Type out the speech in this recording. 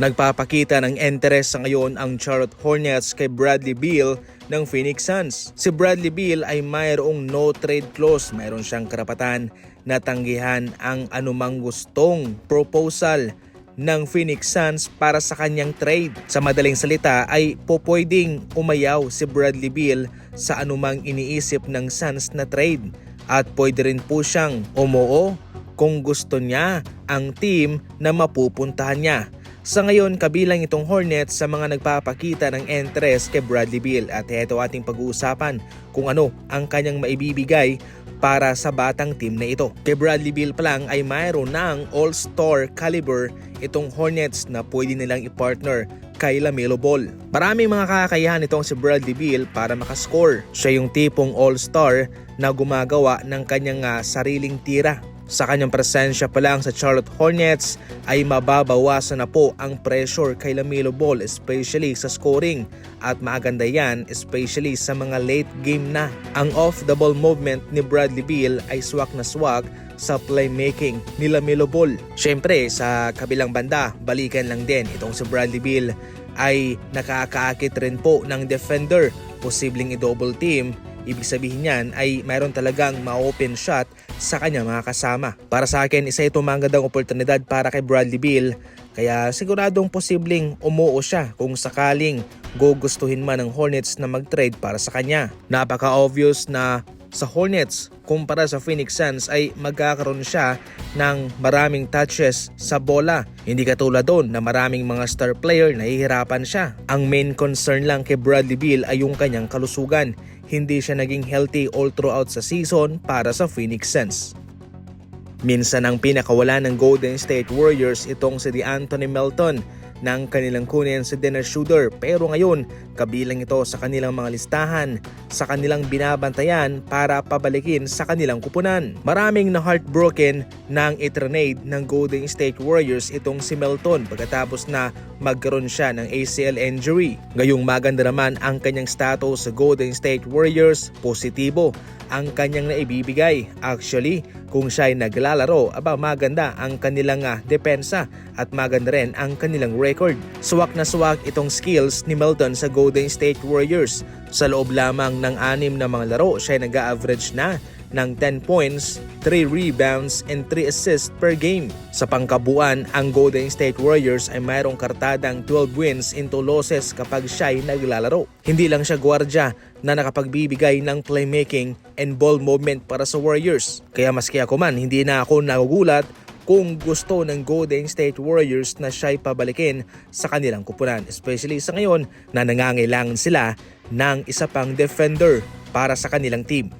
Nagpapakita ng interes sa ngayon ang Charlotte Hornets kay Bradley Beal ng Phoenix Suns. Si Bradley Beal ay mayroong no trade clause, mayroon siyang karapatan na tanggihan ang anumang gustong proposal ng Phoenix Suns para sa kanyang trade. Sa madaling salita ay popwedeng umayaw si Bradley Beal sa anumang iniisip ng Suns na trade at pwede rin po siyang umuo kung gusto niya ang team na mapupuntahan niya. Sa ngayon, kabilang itong Hornets sa mga nagpapakita ng interest kay Bradley Beal at ito ating pag-uusapan kung ano ang kanyang maibibigay para sa batang team na ito. Kay Bradley Beal pa lang ay mayroon ng all-star caliber itong Hornets na pwede nilang i-partner kay Lamelo Ball. Maraming mga kakayahan itong si Bradley Beal para makascore. Siya yung tipong all-star na gumagawa ng kanyang ah, sariling tira. Sa kanyang presensya pa lang sa Charlotte Hornets ay mababawasan na po ang pressure kay Lamelo Ball especially sa scoring at maganda yan especially sa mga late game na. Ang off-the-ball movement ni Bradley Beal ay swak na swak sa playmaking ni Lamelo Ball. Siyempre sa kabilang banda, balikan lang din itong si Bradley Beal ay nakakaakit rin po ng defender. Posibleng i-double team Ibig sabihin niyan ay mayroon talagang ma-open shot sa kanya mga kasama. Para sa akin, isa itong magandang oportunidad para kay Bradley Beal. Kaya siguradong posibleng umuo siya kung sakaling gugustuhin man ng Hornets na mag-trade para sa kanya. Napaka-obvious na sa Hornets kumpara sa Phoenix Suns ay magkakaroon siya ng maraming touches sa bola. Hindi katulad doon na maraming mga star player na hihirapan siya. Ang main concern lang kay Bradley Beal ay yung kanyang kalusugan. Hindi siya naging healthy all throughout sa season para sa Phoenix Suns. Minsan ang pinakawala ng Golden State Warriors itong si DeAnthony Melton nang kanilang kunin si Dennis Schroeder pero ngayon kabilang ito sa kanilang mga listahan sa kanilang binabantayan para pabalikin sa kanilang kupunan. Maraming na heartbroken nang itrenade ng Golden State Warriors itong si Melton pagkatapos na magkaroon siya ng ACL injury. Ngayong maganda naman ang kanyang status sa Golden State Warriors, positibo ang kanyang naibibigay. Actually, kung siya ay naglalaro, aba maganda ang kanilang ah, depensa at maganda rin ang kanilang record. Swak na swak itong skills ni Melton sa Golden State Warriors. Sa loob lamang ng anim na mga laro, siya ay nag-average na ng 10 points, 3 rebounds, and 3 assists per game. Sa pangkabuan, ang Golden State Warriors ay mayroong kartadang 12 wins into losses kapag siya ay naglalaro. Hindi lang siya gwardya na nakapagbibigay ng playmaking and ball movement para sa Warriors. Kaya maski ako man, hindi na ako nagugulat kung gusto ng Golden State Warriors na siya'y pabalikin sa kanilang kupunan. Especially sa ngayon na nangangailangan sila ng isa pang defender para sa kanilang team.